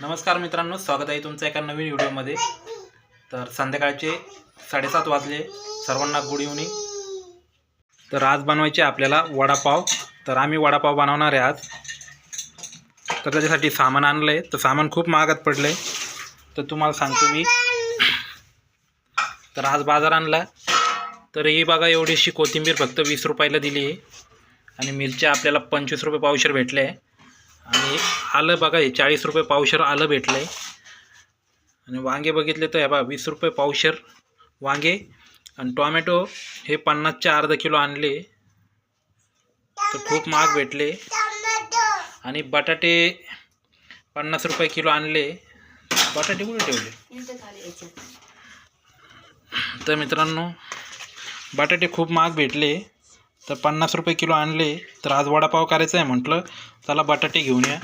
नमस्कार मित्रांनो स्वागत आहे तुमचं एका नवीन व्हिडिओमध्ये. तर संध्याकाळचे साडेसात वाजले सर्वांना गुड इव्हनिंग तर आज बनवायचे आपल्याला वडापाव. तर आम्ही वडापाव बनवणार आहे आज. तर त्याच्यासाठी सामान आणलं आहे तर सामान खूप महागात पडलं आहे तर तुम्हाला सांगतो मी. तर आज बाजार आणला. तर ही बघा एवढीशी कोथिंबीर फक्त वीस रुपयाला दिली आहे. आणि मिरच्या आपल्याला पंचवीस रुपये पावशेर भेटले आहे. आणि आलं बघा हे चाळीस रुपये पावशर आलं भेटलं आहे आणि वांगे बघितले तर हे बघा वीस रुपये पावशर वांगे. आणि टॉमॅटो हे पन्नासच्या अर्धा किलो आणले. तर खूप महाग भेटले. आणि बटाटे पन्नास रुपये किलो आणले. बटाटे कुठे ठेवले? तर मित्रांनो बटाटे खूप महाग भेटले. तर पन्नास रुपये किलो आणले तर आज वडापाव करायचा आहे म्हटलं चला बटाटे घेऊन या.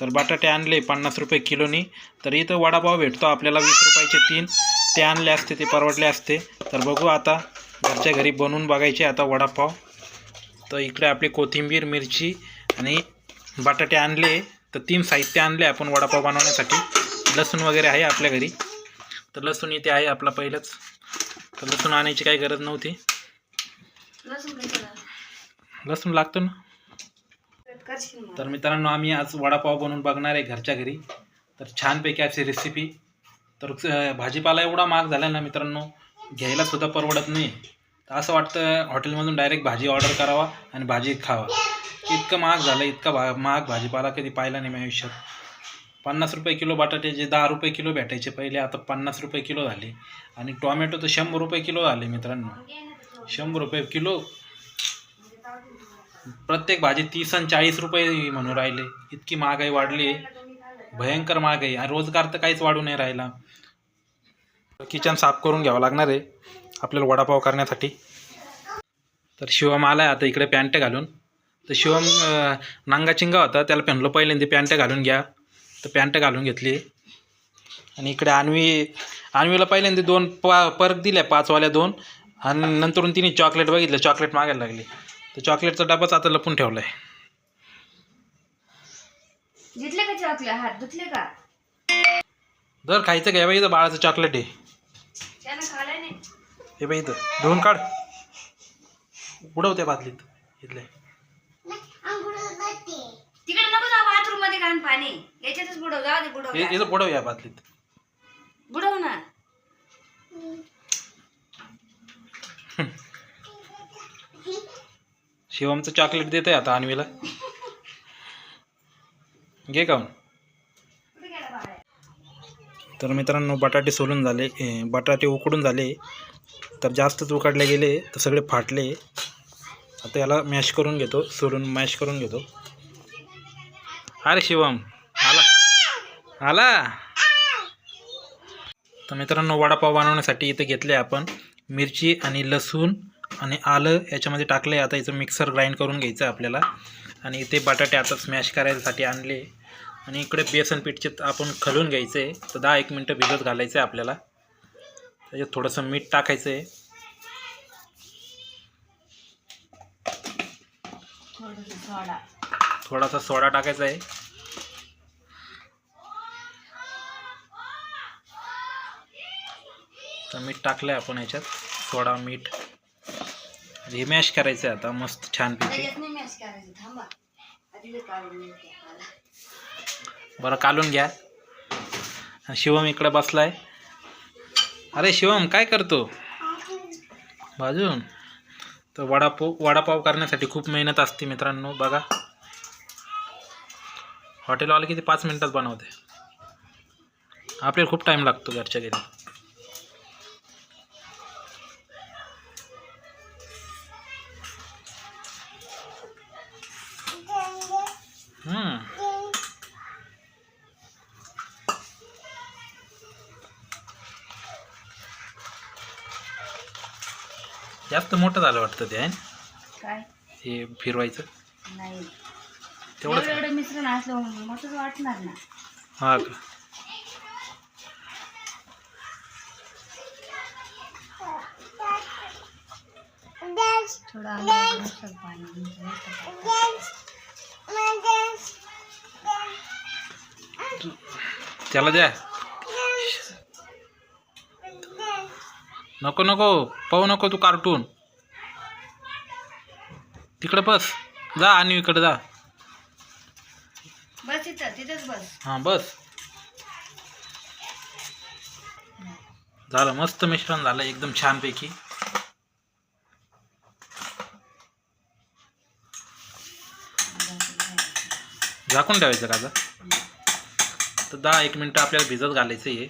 तर बटाटे आणले पन्नास रुपये किलोनी तर इथं वडापाव भेटतो आपल्याला वीस रुपयाचे तीन. ते आणले असते ते परवडले असते. तर बघू आता घरच्या घरी बनवून बघायचे आता वडापाव. तर इकडे आपली कोथिंबीर मिरची आणि बटाटे आणले. तर तीन साहित्य आणले आपण वडापाव बनवण्यासाठी. लसूण वगैरे आहे आपल्या घरी. तर लसूण इथे आहे आपला पहिलंच. तर लसूण आणायची काही गरज नव्हती. लसूण लागतो ना? तर मित्रांनो आम्ही आज वडापाव बनवून बघणार आहे घरच्या घरी. तर छानपैकी अशी रेसिपी तर भाजीपाला एवढा महाग झाला ना मित्रांनो घ्यायला सुद्धा परवडत नाही. तर असं वाटतं हॉटेलमधून डायरेक्ट भाजी ऑर्डर करावा आणि भाजी खावा. इतकं महाग झालं इतका भा महाग भाजीपाला कधी पाहिला नाही माझ्या आयुष्यात. पन्नास रुपये किलो बटाटे जे दहा रुपये किलो भेटायचे पहिले आता पन्नास रुपये किलो झाले. आणि टोमॅटो तर शंभर रुपये किलो झाले मित्रांनो. शंभर रुपये किलो. प्रत्येक भाजी तीस आणि चाळीस रुपये म्हणून राहिले. इतकी महागाई वाढली. आहे भयंकर महागाई. आणि रोजगार तर काहीच वाढू नाही राहिला. किचन साफ करून घ्यावं लागणार आहे आपल्याला वडापाव करण्यासाठी. तर शिवम आला आहे आता इकडे पॅन्ट घालून. तर शिवम नांगा चिंगा होता. त्याला म्हणलं पहिल्यांदा पॅन्ट घालून घ्या. तर पॅन्ट घालून घेतली. आणि इकडे आणवी आणवीला पहिल्यांदा दोन पा परत दिल्या पाचवाल्या दोन. आणि नंतरून तिने चॉकलेट बघितलं चॉकलेट मागायला लागली. तर चॉकलेटचा डबाच आता लपून ठेवला आहे घेतले का चॉकलेट हात धुतले का? जर खायचं घ्या बाई इथं बाळाचं चॉकलेट आहे. त्यानं खालाय नाही. हे बाई इथं. धुवून काढ. उडवते बादलीत इथले. तिकडे नको जाऊ बाथरूममध्ये घाण पाणी. याच्यातच बुडव जाऊ दे बुडव. हे- इथं बुडव या बादलीत बुडव ना शिवमचं चॉकलेट देत आहे आता अन्वीला. घे काऊन तर मित्रांनो बटाटे सोलून झाले. बटाटे उकडून झाले. तर जास्तच उकडले गेले तर सगळे फाटले. आता याला मॅश करून घेतो सोलून मॅश करून घेतो. अरे शिवम आला. आला. तर मित्रांनो वडापाव बनवण्यासाठी इथे घेतले आपण मिरची आणि लसूण. आणि आलं याच्यामध्ये टाकले आता इथं मिक्सर ग्राइंड करून घ्यायचं आहे आपल्याला. आणि इथे बटाटे आता स्मॅश करायसाठी आणले. आणि इकडे बेसन पीठचे आपण खलून घ्यायचं आहे तर दहा एक मिनटं भिजत घालायचं आहे आपल्याला. त्याच्यात थोडंसं मीठ टाकायचं आहे थोडासा सोडा टाकायचा आहे. तर मीठ टाकलं आहे आपण याच्यात. सोडा मीठ. हे मॅश करायचं आहे आता मस्त छानपैकी. बरं कालून घ्या. शिवम इकडे बसलाय. अरे शिवम काय करतो? बाजून. तर वडापाव वडापाव करण्यासाठी खूप मेहनत असते मित्रांनो बघा. हॉटेलवाला किती पाच मिनटात बनवते. आपल्याला खूप टाईम लागतो घरच्या घरी. मोठं झालं वाटतं ते आहे ना? काय? हे फिरवायचं? नाही. तेवढंच एवढं एवढं मिश्रण असलं मोठंच वाटणार ना. हा का? थोडं अंदाज पाणी मस्त पाणी. त्याला द्या. नको नको पाहू नको तू कार्टून तिकडं बस. जा आणि इकडे जा. बस तिथंच बस. हां बस. झालं मस्त मिश्रण झालं एकदम छानपैकी. झाकून ठेवायचं का तर दहा एक मिनटं आपल्याला भिजत घालायचं आहे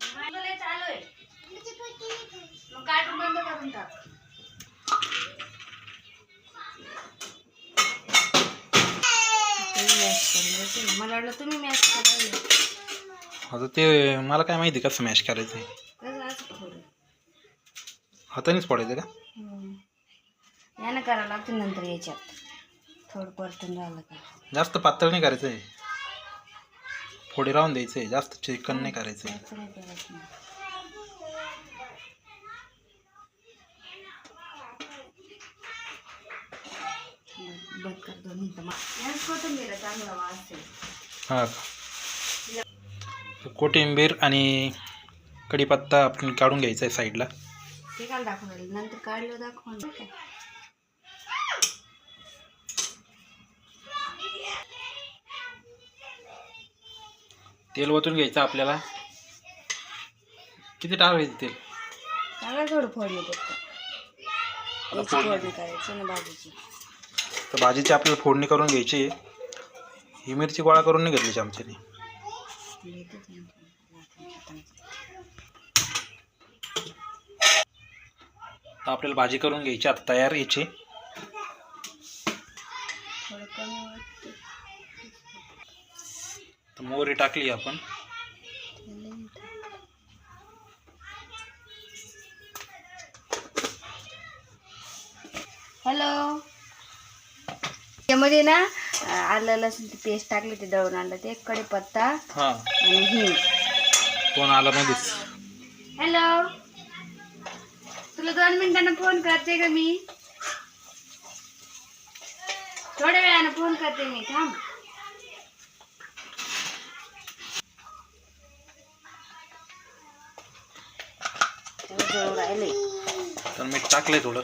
माझं लय चालू आहे मग कार्टून बंद करून टाक मला वाटलं तुम्ही मॅच करायला आता ते मला काय माहिती कसं मॅश करायचं हातानेच पडायचं का. यानं करावं लागतं नंतर याच्यात. थोडं परतून राहिलं का? जास्त पातळ नाही करायचं आहे. फोडी राहून द्यायचं आहे. जास्त चिकन नाही करायचं आहे. असं नाही करायचं. नाही. बरं, बंद कर दोन मिनिटं. मग याच कोथिंबीर चांगला वास आहे. हां. कोथिंबीर आणि कढीपत्ता आपण काढून घ्यायचा आहे साईडला. ते काल नंतर काढलं तेल ओतून घ्यायचं आपल्याला. किती टाकायचं तेल? थोडं फोडणी फक्त करायची ना भाजीची. तर भाजीची आपल्याला फोडणी करून घ्यायची ही मिरची गोळा करून नाही घेतली आमच्याने. देते तर आपल्याला भाजी करून घ्यायची आता तयार याची मोहरी टाकली आपण. हॅलो यामध्ये ना आलं लसूणची पेस्ट टाकली ते दळून आणलं ते कढीपत्ता हां. आणि हिंग. कोण आला मध्येच हॅलो. तुला दोन मिनिटांना फोन करते का मी? थोड्या वेळानं फोन करते मी थांब. तर मीठ टाकलंय थोडं.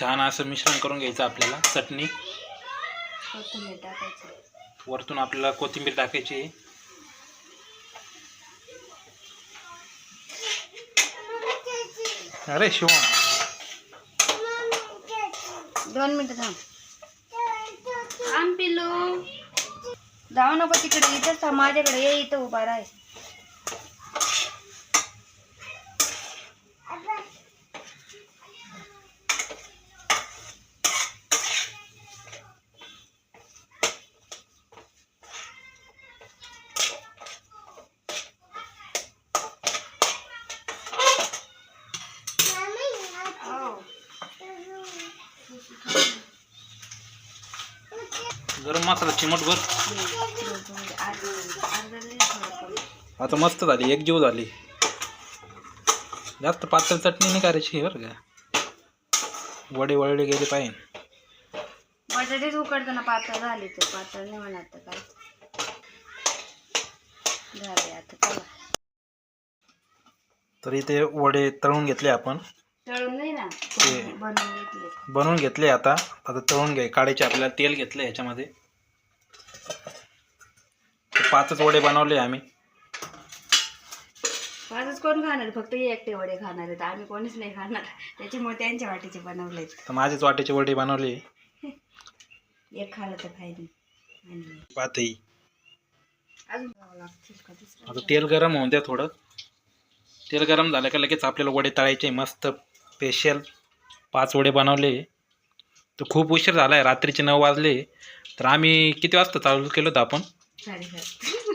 छान असं मिश्रण करून घ्यायचं आपल्याला चटणी. कोथिंबीर टाकायची. वरतून आपल्याला कोथिंबीर टाकायची. आहे. अरे शिवा. दोन मिनिटं थांब. थांब पिल्लू. जाऊ नको तिकडे इथंच थांब माझ्याकडे ये इथं उभा राह. गरम मसाला चिमटभर आता मस्त झाली एक जीव झाली. जास्त पातळ चटणी नाही करायची बरं का? वडे वळले गेले पाहिजे. बटाटेच उकडताना पातळ झाली तर पातळ नाही म्हणत काय? झाले आता चला. तर इथे वडे तळून घेतले आपण. तळून नाही ना ते- बनवून घेतले. बनवून घेतले आता. आता तळून घे काढायचे आपल्याला तेल घेतलं याच्यामध्ये ते पाचच वडे बनवले आम्ही. पाचच कोण खाणार? फक्त हे एकटे वडे खाणार आहेत. आम्ही कोणीच नाही खाणार. त्याच्यामुळे त्यांच्या वाटीचे बनवलेत तर माझेच वाटेचे वडे बनवले. एक खाल्लं तर फायदे आणि पातही अजून खावं लागतील का दुसरं? आता तेल गरम होऊन द्या थोडं. तेल गरम झालं का लगेच आपल्याला वडे तळायचे मस्त स्पेशल पाच वडे बनवले. तर खूप उशीर झाला आहे रात्रीचे नऊ वाजले. तर आम्ही किती वाजता चालू केलं होतं आपण?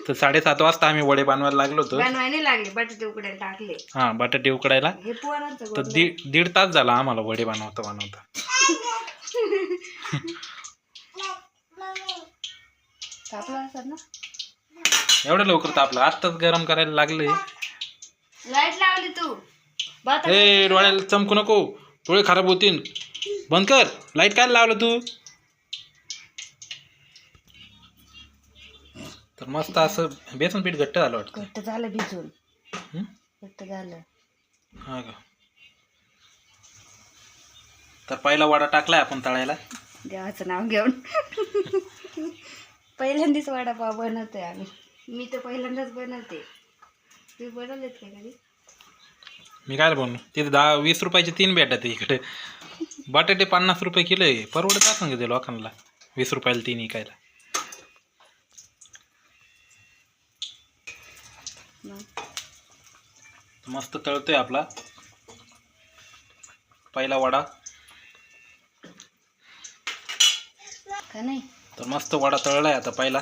तर साडेसात वाजता आम्ही वडे बनवायला लागलो होतो. बनवायला लागले बटाटे उकडायला टाकले. हां बटाटे उकडायला. हे पोरांचं तर दीड दीड तास झाला आम्हाला वडे बनवता बनवता. तापलं असत ना? एवढं लवकर तापलं. आत्ताच गरम करायला लागले. लाइट लावली तू. ए डोळ्याला चमकू नको. डोळे खराब होतील. बंद कर. लाइट काय लावलं तू? तर मस्त असं बेसन पीठ घट्ट झालं वाटतं. घट्ट झालं भिजून. हं? घट्ट झालं. हा का? तर पहिला वडा टाकलाय आपण तळायला. देवाचं नाव घेऊन. पहिल्यांदाच वडापाव बनवतोय आम्ही. मी तर पहिल्यांदाच बनवते. तुम्ही बनवलेत का कधी? मी काय बनवू तिथे दहा वीस रुपयाचे तीन भेटत इकडे. बटाटे पन्नास रुपये किलो आहे. परवडत असं ते लोकांना? वीस रुपयाला तीन इकायला मस्त तळतोय आपला. पहिला वडा. का नाही? तर मस्त वडा तळलाय आता पहिला.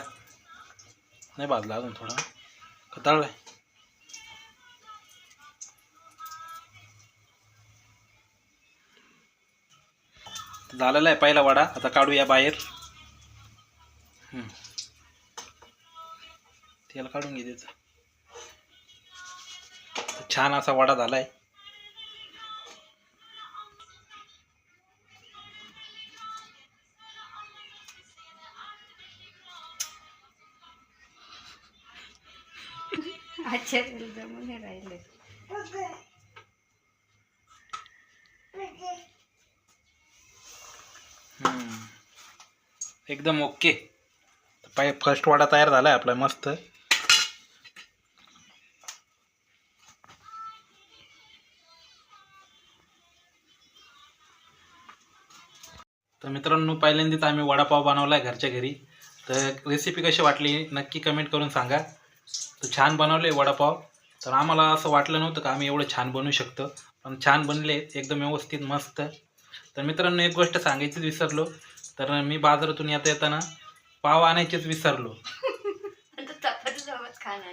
नाही भाजला अजून थोडा. का तळलाय? झालेला आहे पहिला वडा. आता काढूया बाहेर. तेल काढून घे छान असा वडा झालाय. अच्छा राहिले एकदम ओके. पाय फर्स्ट वाडा तयार झाला आहे आपला मस्त. तर मित्रांनो पहिल्यांदाच आम्ही वडापाव बनवलाय घरच्या घरी. तर रेसिपी कशी वाटली नक्की कमेंट करून सांगा. तर छान बनवले वडापाव. तर आम्हाला असं वाटलं नव्हतं का आम्ही एवढं छान बनवू शकतो. पण छान बनले एकदम व्यवस्थित मस्त. तर मित्रांनो एक गोष्ट सांगायचीच विसरलो. तर मी बाजारातून येता येताना पाव आणायचेच विसरलो.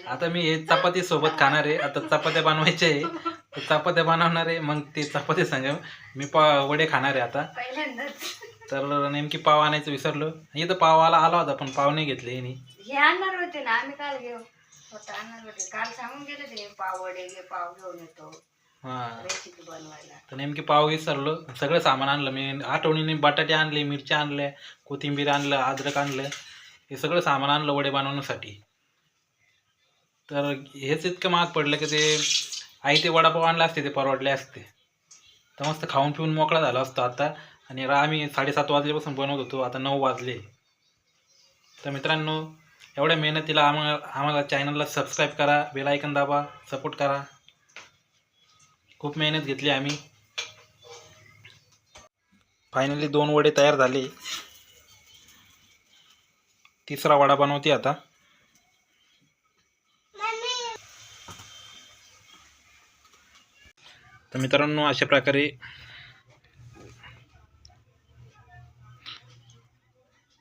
आता मी हे चपाती सोबत खाणार आहे. आता चपात्या बनवायच्या आहे. चपात्या बनवणार आहे. मग ते चपाती सांग. मी पा वडे खाणार आहे आता. तर नेमकी पाव आणायचं विसरलो. इथं पावाला आला होता पण पाव नाही घेतले हे आणणार होते ना आम्ही काल घेऊ. स्वतः आणणार होते. काल सांगून गेले ते पाव वडे घे पाव घेऊन येतो. हां. रेसिपी बनवायला. तर नेमकी पाव विसरलो सगळं सामान आणलं. मी आठवणीने बटाटे आणले मिरच्या आणल्या कोथिंबीर आणलं अद्रक आणलं. हे सगळं सामान आणलं वडे बनवण्यासाठी. तर हेच इतकं महाग पडलं की ते आई ते वडापाव आणला असते ते परवडले असते. तर मस्त खाऊन पिऊन मोकळा झाला असतो आता. आणि रा आम्ही साडेसात वाजल्यापासून बनवत होतो आता नऊ वाजले. तर मित्रांनो एवढ्या मेहनतीला आम्हाला आम्हाला चॅनलला सबस्क्राईब करा बेल आयकन दाबा सपोर्ट करा. खूप मेहनत घेतली आम्ही. फायनली दोन वडे तयार झाले. तिसरा वडा बनवते आता. तर मित्रांनो अशा प्रकारे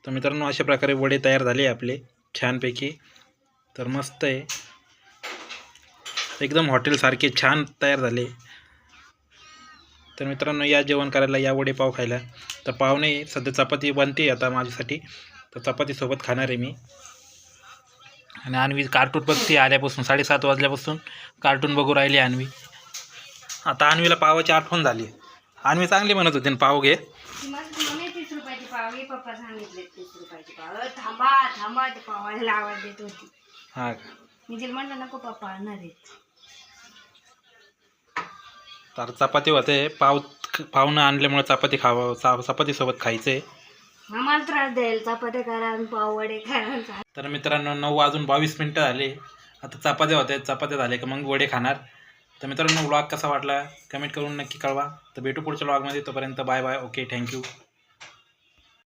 तर मित्रांनो अशा प्रकारे वडे तयार झाले आपले छानपैकी. तर मस्त आहे. एकदम हॉटेलसारखे छान तयार झाले. तर मित्रांनो या जेवण करायला या वडे पाव खायला. तर पाव नाही सध्या चपाती बनते आता माझ्यासाठी. तर चपातीसोबत खाणार आहे मी. आणि अन्वी कार्टून बघते आल्यापासून साडेसात वाजल्यापासून कार्टून बघू राहिली अन्वी. आता अन्वीला पावाची आठवण झाली. अन्वी चांगली म्हणत होती पाव घे. थांबा थांबा आवाज देत होती हां का? मी तिला म्हणलं नको पप्पा आणणार आहेत. तर चपाती होते. पाव पावनं आणल्यामुळे चपाती खावं चा चपातीसोबत खायचं. आम्हाला त्रास द्यायला चपात्या करा आणि पाव वडे करा तर मित्रांनो नऊ वाजून बावीस मिनटं झाले. आता चपात्या होत्या. चपात्या झाले का मग वडे खाणार. तर मित्रांनो व्लॉग कसा वाटला? कमेंट करून नक्की कळवा. तर भेटू पुढच्या व्लॉगमध्ये. तोपर्यंत बाय बाय. Okay thank you.